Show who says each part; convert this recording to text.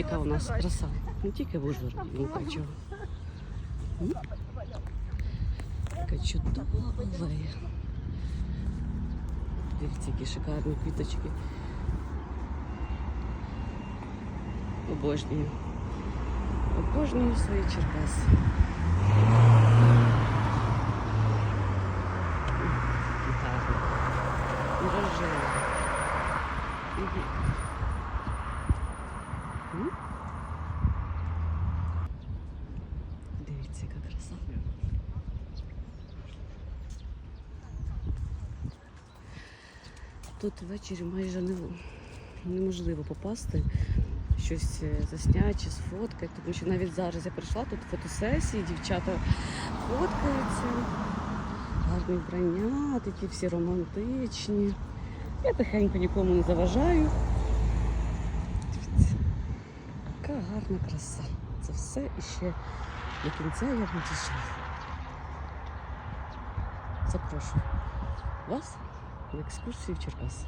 Speaker 1: яка у нас краса. Не тільки в Ужгороді, Мукачево. М? Яка чудова алея. Дивіться, які шикарні квіточки. Обожнюю. Обожнюю свої Черкаси. Гарно. І Дивіться, яка краса. Тут ввечері майже не, неможливо попасти, щось е, засняти чи сфоткати, тому що навіть зараз я прийшла, тут фотосесії, дівчата фоткаються, гарні вбрання, такі всі романтичні. Я тихенько нікому не заважаю. Дивіться, яка гарна краса. Це все іще до кінця я не дійшла. Запрошую вас на екскурсію в Черкаси.